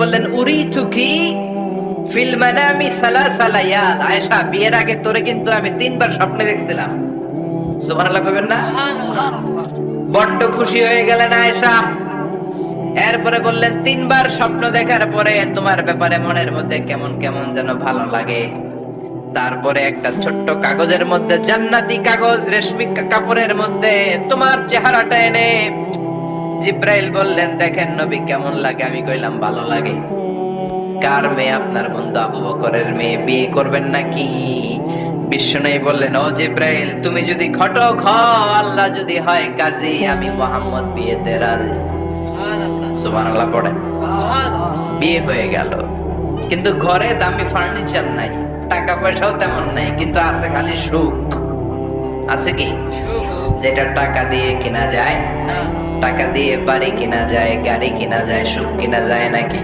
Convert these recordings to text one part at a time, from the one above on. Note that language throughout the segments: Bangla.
বললেন, উরি তুকি আয়েশা, বিয়ের আগে তোরে কিন্তু আমি তিনবার স্বপ্নে দেখছিলাম। সুবহানাল্লাহ কইবেন না? বড্ড খুশি হয়ে গেলেন আয়েশা। এরপরে বললেন, তিনবার স্বপ্ন দেখার পরে তোমার ব্যাপারে মনের মধ্যে কেমন কেমন যেন ভালো লাগে। তারপরে একটা ছোট্ট কাগজের মধ্যে, জান্নাতি কাগজ, রেশমি কাপড়ের মধ্যে তোমার চেহারাটা এনে জিব্রাইল বললেন দেখেন নবী কেমন লাগে? আমি কইলাম ভালো লাগে। কার মেয়ে আপনার বন্ধু আবু বকরের মেয়ে? বিয়ে করবেন নাকি? বিষ্ণু বললেন ও জিব্রাইল তুমি যদি ঘটক হও আল্লাহ যদি হয় কাজী আমি মোহাম্মদ বিয়েতে রাজি। সুবহানাল্লাহ। পড়েন। বিয়ে হয়ে গেল। কিন্তু ঘরে দামি ফার্নিচার নাই টাকা পয়সাও তেমন নাই কিন্তু আছে খালি সুখ। আছে কি? যেটা টাকা দিয়ে কিনা যায় টাকা দিয়ে বাড়ি কিনা যায় গাড়ি কিনা যায় সুখ কিনা যায় নাকি?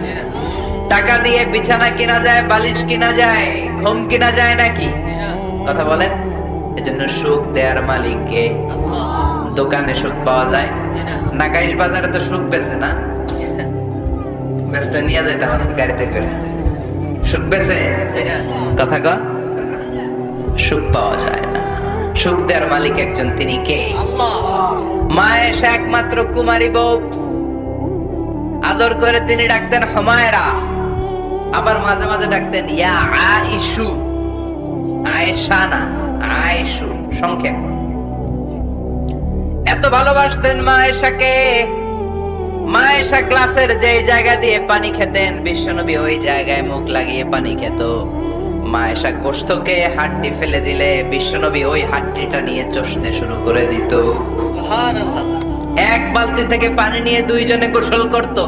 টাকা দিয়ে বিছানা কিনা যায় বালিশ কিনা যায় ঘুম কিনা যায় নাকি? কথা বলেন। এজন্য সুখ দেয়ার মালিককে দোকানে সুখ পাওয়া যায়। নাগাইশ বাজারে তো সুখ বেছে না? ব্যস্ত নিয়ে যাইতাম আজকে গাড়িতে করে। সুখ বেছে? কথা কন। সুখ পাওয়া যায় না। সুখ দেওয়ার মালিক একজন তিনি কে? মা এসে একমাত্র কুমারী বউ। আদর করে তিনি ডাকতেন হমায়রা। আবার মাঝে মাঝে ডাকতেন ইয়া আইসু আয়েশা। না আয়েশু সংক্ষেপ। এত ভালোবাসতেন মা এসাকে মা গ্লাসের যে জায়গা দিয়ে পানি খেতেন বিশ্বনবী ওই জায়গায় মুখ লাগিয়ে পানি খেত। মা এসা গোস্তকে হাড্ডি ফেলে দিলে বিশ্বনবী ওই হাড্ডিটা নিয়ে চষতে শুরু করে দিত। এক বালতি থেকে পানি নিয়ে দুইজনে গোসল করত।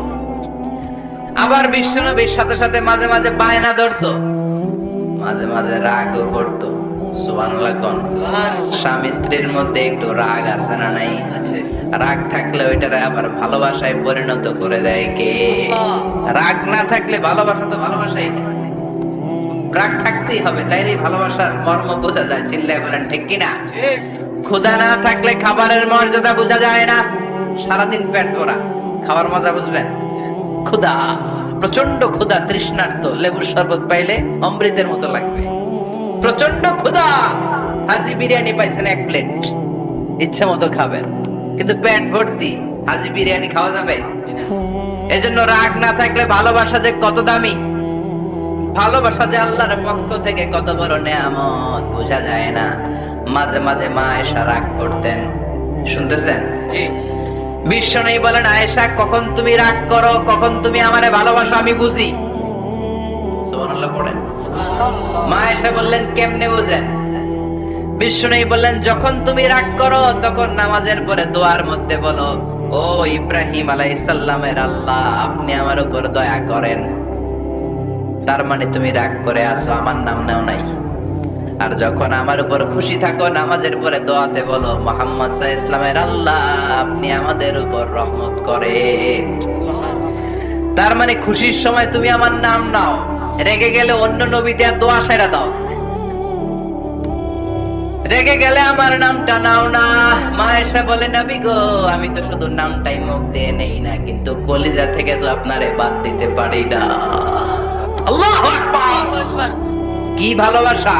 আবার বিশ্বনবীর সাথে সাথে মাঝে মাঝে বায়না ধরতো। মাঝে মাঝে রাগও করত। স্বামী স্ত্রীর মধ্যে একটু রাগ আছে না নাই? আছে। রাগ থাকলে ওইটারে আবার ভালোবাসায় পরিণত করে দেয় কে? রাগ না থাকলে ভালোবাসা তো ভালোবাসাই। রাগ থাকতেই হবে তাইলে ভালোবাসার মর্ম বোঝা যায় চিল্লায় বলেন ঠিক কিনা ক্ষুধা না থাকলে খাবারের মর্যাদা বোঝা যায় না। সারাদিন পেট ভরা খাবার মজা বুঝবেন? ক্ষুধা প্রচণ্ড ক্ষুধা তৃষ্ণার্ত লেবুর শরবত পাইলে অমৃতের মতো লাগবে। প্রচণ্ড ক্ষুধা হাজি বিরিয়ানি পাইছেন এক প্লেট ইচ্ছে মতো খাবেন কিন্তু পেট ভর্তি হাজি বিরিয়ানি খাওয়া যাবে? এজন্য রাগ না থাকলে ভালোবাসা যে কত দামি? ভালোবাসা যে আল্লাহর পক্ষ থেকে কত বড় নেয়ামত বোঝা যায় না। মাঝে মাঝে মা এসা রাগ করতেন। শুনতেছেন? বিশ্ব নেই বলেন আয়েশা কখন তুমি রাগ করো কখন তুমি আমারে ভালোবাসো আমি বুঝি। সুবহানাল্লাহ পড়েন। মা এসে বললেন কেমনে বুঝেন? বিশ্ব নেই বললেন যখন তুমি রাগ করো তখন নামাজের পরে দোয়ার মধ্যে বলো ও ইব্রাহিম আলাইসাল্লামের আল্লাহ আপনি আমার উপর দয়া করেন তার মানে তুমি রাগ করে আসো আমার নাম নেও নাই। আর যখন আমার উপর খুশি থাকো, নামাজের পরে দোয়াতে বলো, মোহাম্মদ সাহা ইসলামের আল্লাহ, আপনি আমাদের উপর রহমত করে। তার মানে খুশির সময় তুমি আমার নাম নাও, রেগে গেলে অন্য নবী দেয়া দোয়া সেরা দাও। রেগে গেলে আমার নামটা নাও না। মা এসে বলে, নবী গো, আমি তো শুধু নামটাই মুখ দিয়ে নেই না, কিন্তু কলিজা থেকে তো আপনারে বাদ দিতে পারি না। আল্লাহ কি ভালোবাসা।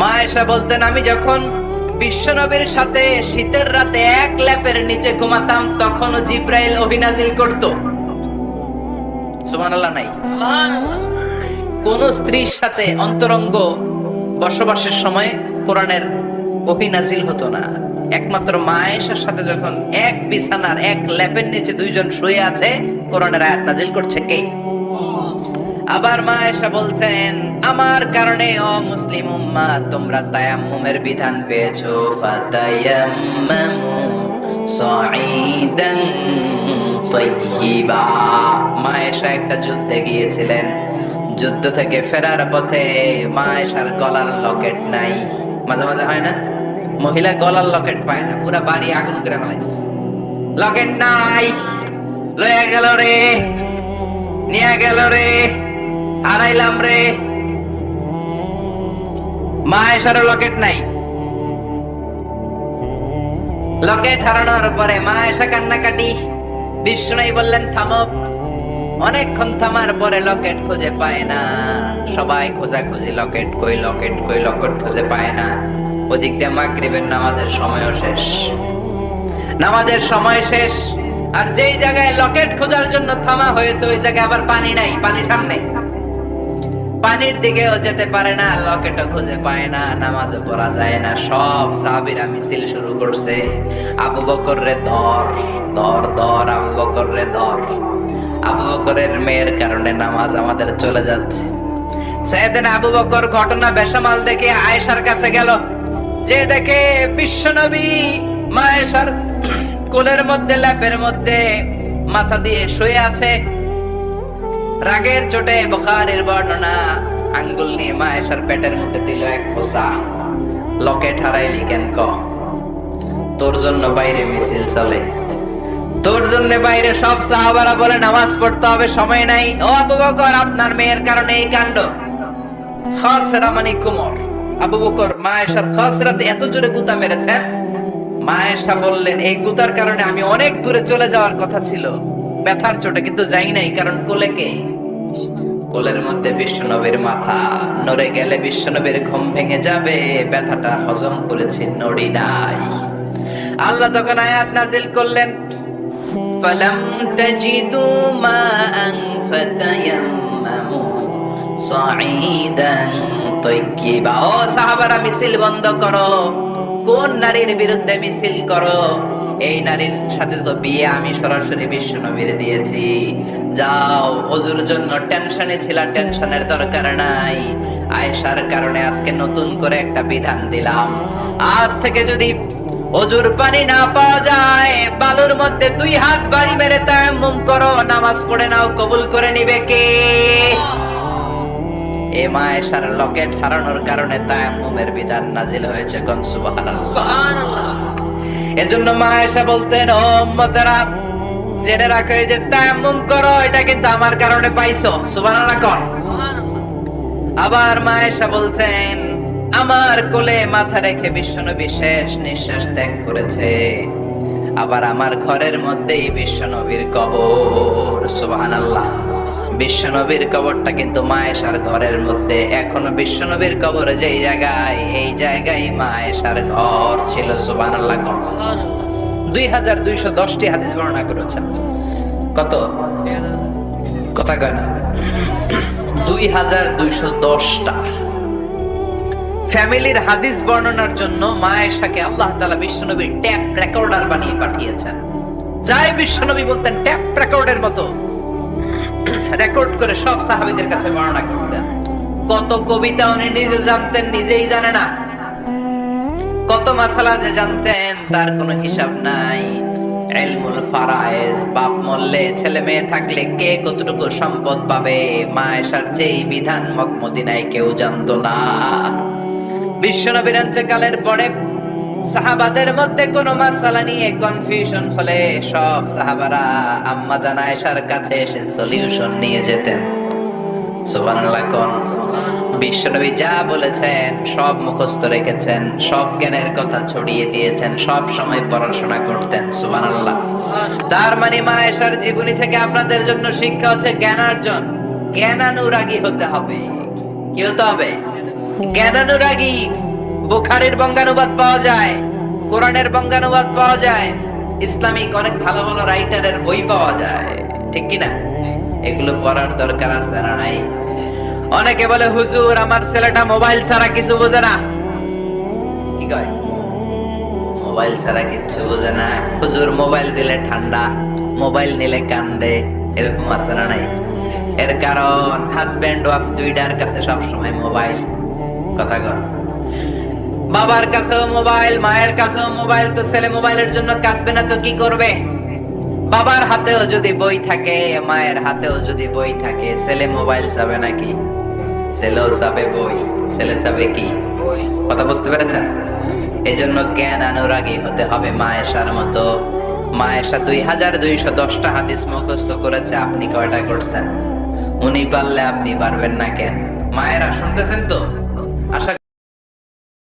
মা এসে বলতেন আমি যখন বিশ্বনবীর সাথে শীতের রাতে এক ল্যাপের নিচে ঘুমাতাম তখনও জিব্রাইল অভিনাজিল করত। সুবহানাল্লাহ নাই। কোন স্ত্রীর সাথে অন্তরঙ্গ বসবাসের সময় কোরআনের অভিনাজিল হতো না। একমাত্র মায়েশার সাথে যখন এক বিছানার এক ল্যাপের নিচে দুইজন শুয়ে আছে কোরআনের আয়াত নাজিল করছে কে? আবার মা এসে বলছেন, আমার কারণে, ও মুসলিম উম্মা, তোমরা তায়াম্মুমের বিধান পেয়েছ। ফাতায়াম্মামু সাঈদান তাইয়্যিবা মা এসে একটা যুদ্ধে গিয়েছিলেন। যুদ্ধ থেকে ফেরার পথে মা এসার গলার লকেট নাই। মাঝে মাঝে হয় না? মহিলা গলার লকেট পায় না, পুরা বাড়ি আগুন করে ফেলাইছে লকেট নাই। লয়ে গেল রে, নিয়ে গেল রে, হারাইলাম রে। মা এসার লকেট নাই। লকেট হারানোর পরে মা এসা কান্নাকাটি, বিষ্ণু বললেন, থামো। অনেকক্ষণ থামার পরে লকেট খুঁজে পায় না। সবাই খোঁজাখুঁজি, লকেট কই লকেট কই, লকেট খুঁজে পায় না। ওদিক দিয়ে মাগরিবের নামাজের সময়ও শেষ। নামাজের সময় শেষ। আর যেই জায়গায় লকেট খোঁজার জন্য থামা হয়েছে, ওই জায়গায় আবার পানি নাই, পানি সামনে। পানির দিকেও যেতে পারে না লকেটও খুঁজে পায় না, নামাজও পড়া যায় না, সব সাহাবীরা মিছিল শুরু করছে। আবু বকর রে ধর ধর ধর আবু বকর রে ধর আবু বকরের মেয়ের কারণে নামাজ আমাদের চলে যাচ্ছে। সেদিন আবু বকর ঘটনা বেসামাল দেখে আয়েশার কাছে গেল। যে দেখে বিশ্বনবী মায়েশার কোলের মধ্যে, ল্যাপের মধ্যে মাথা দিয়ে শুয়ে আছে। রাগের চোটে বুখারীর বর্ণনা, আঙ্গুল নিয়ে মায়েশার পেটের মধ্যে দিল এক খোসা। লকেট হারাইলি কেন ক? তোর জন্য বাইরে মিছিল চলে। তোর জন্য বাইরে সব সাহাবারা বলে নামাজ পড়তে হবে, সময় নাই। ও আবু বকর, আপনার মেয়ের কারণে এই কাণ্ড। খাসরা মানে কুমর। আবু বকর, মায়েশার খাসরাতে এত জোরে গুতা মেরেছেন? মায়েশা বললেন এই গুতার কারণে আমি অনেক দূরে চলে যাওয়ার কথা ছিল ব্যথার চোটে কিন্তু যাই নাই কারণ কোলে কে কোলের মধ্যে বিশ্বনবীর মাথা নড়ে গেলে বিশ্বনবীর ঘুম ভেঙে যাবে ব্যথাটা হজম করেছি নড়ি নাই আল্লাহ তখন আয়াত নাজিল করলেন فلم تجدوا ماء فتيمموا صعيدا طيبا ও সাহাবারা মিছিল বন্ধ করো কোন নারীর বিরুদ্ধে মিছিল করো? এই নারীর সাথে তো বিয়ে আমি সরাসরি বিশ্ব নবীর দিয়েছি। যাও, অজুর জন্য টেনশনে ছিল, টেনশনের দরকার নাই। আয়েশার কারণে আজকে নতুন করে একটা বিধান দিলাম। আজ থেকে যদি অজুর পানি না পাওয়া যায়, বালুর মধ্যে দুই হাত বাড়ি মেরে তায়াম্মুম করো। নামাজ পড়ে নাও, কবুল করে নিবে কে? এ মায়েশার লকেট হারানোর কারণে তায়াম্মুমের বিধান নাজিল হয়েছে কোন সুবহানাল্লাহ? এজন্য মায়েশা বলতেন ও উম্মতেরা জেনে রাখো এই যে তায়াম্মুম করো এটা কিন্তু আমার কারণে পাইছো। সুবহানাল্লাহ কোন? আবার মায়েশা বলতেন আমার কোলে মাথা রেখে বিশ্বনবী শেষ নিঃশ্বাস ত্যাগ করেছে। আবার আমার ঘরের মধ্যেই বিশ্বনবীর কবর। সুবহানাল্লাহ। বিশ্বনবীর কবরটা কিন্তু মায়েশার ঘরের মধ্যে। এখনও বিশ্বনবীর কবর যেই জায়গায়, এই জায়গায় মায়েশার ঘর ছিল, সুবহানাল্লাহ। দুই হাজার দুইশো দশটি হাদিস বর্ণনা করেছেন। কত? কথা কয় না। দুই হাজার দুইশো দশটা। ফ্যামিলির হাদিস বর্ণনার জন্য মায়েশাকে আল্লাহ তালা বিশ্বনবী ট্যাপ রেকর্ডার বানিয়ে পাঠিয়েছেন। যাই বিশ্বনবী বলতেন, ট্যাপ রেকর্ডের মতো। রেকর্ড করে সব সাহাবীদের কাছে বর্ণনা করতেন কত কবিতা উনি নিজে জানতেন, নিজেই জানে না। কত মাসালা যে জানতেন, তার কোনো হিসাব নাই। এলমুল ফারায়েজ, বাপ ছেলে মেয়ে থাকলে কে কতটুকু সম্পদ পাবে? মায়েশার যেই বিধান, মকমদিনায় কেউ জানতো না। বিশ্বনবীর কালের পরে সাহাবাদের মধ্যে কোন মাসালা নিয়ে কনফিউশন হলে সব সাহাবারা আম্মা জান আয়েশার কাছে এসে সলিউশন নিয়ে যেতেন। কোন? বিশ্বনবী যা বলেছেন, সব মুখস্থ রেখেছেন, সব জ্ঞানের কথা ছড়িয়ে দিয়েছেন, সব সময় পড়াশোনা করতেন তার মানে জীবনী থেকে আপনাদের জন্য শিক্ষা হচ্ছে জ্ঞানার্জন। জ্ঞানানুরাগী হতে হবে। কি হতে হবে? জ্ঞানানুরাগী। বুখারের বঙ্গানুবাদ পাওয়া যায়। কোরআনের বঙ্গানুবাদ পাওয়া যায়, ইসলামিক অনেক ভালো ভালো রাইটারের বই পাওয়া যায়, ঠিক কি না এগুলো পড়ার দরকার আছে না নাই? অনেকে বলে, হুজুর, আমার ছেলেটা মোবাইল ছাড়া কিছু বোঝে না। কি কয়? মোবাইল ছাড়া কিছু বোঝে না। হুজুর, মোবাইল দিলে ঠান্ডা, মোবাইল নিলে কান্দে। এরকম আছে না নাই? এর কারণ হাজবেন্ড ওয়াইফ দুইটার কাছে সবসময় মোবাইল। কথা কর বাবার কাছেও মোবাইল, মায়ের কাছেও মোবাইল, তো ছেলে মোবাইলের জন্য কাঁদবে না তো কি করবে? বাবার হাতেও যদি বই থাকে, মায়ের হাতেও যদি বই থাকে, ছেলে মোবাইল চাবে নাকি? ছেলেও চাবে বই, ছেলে চাবে কি? কথা বুঝতে পেরেছেন? এই জন্য জ্ঞান অনুরাগী হতে হবে মায়েশার মতো। মায়েশা দুই হাজার দুইশো দশটা হাদিস মুখস্থ করেছে, আপনি কয়টা করছেন? উনি পারলে আপনি পারবেন না কেন? মায়েরা শুনতেছেন তো? আশা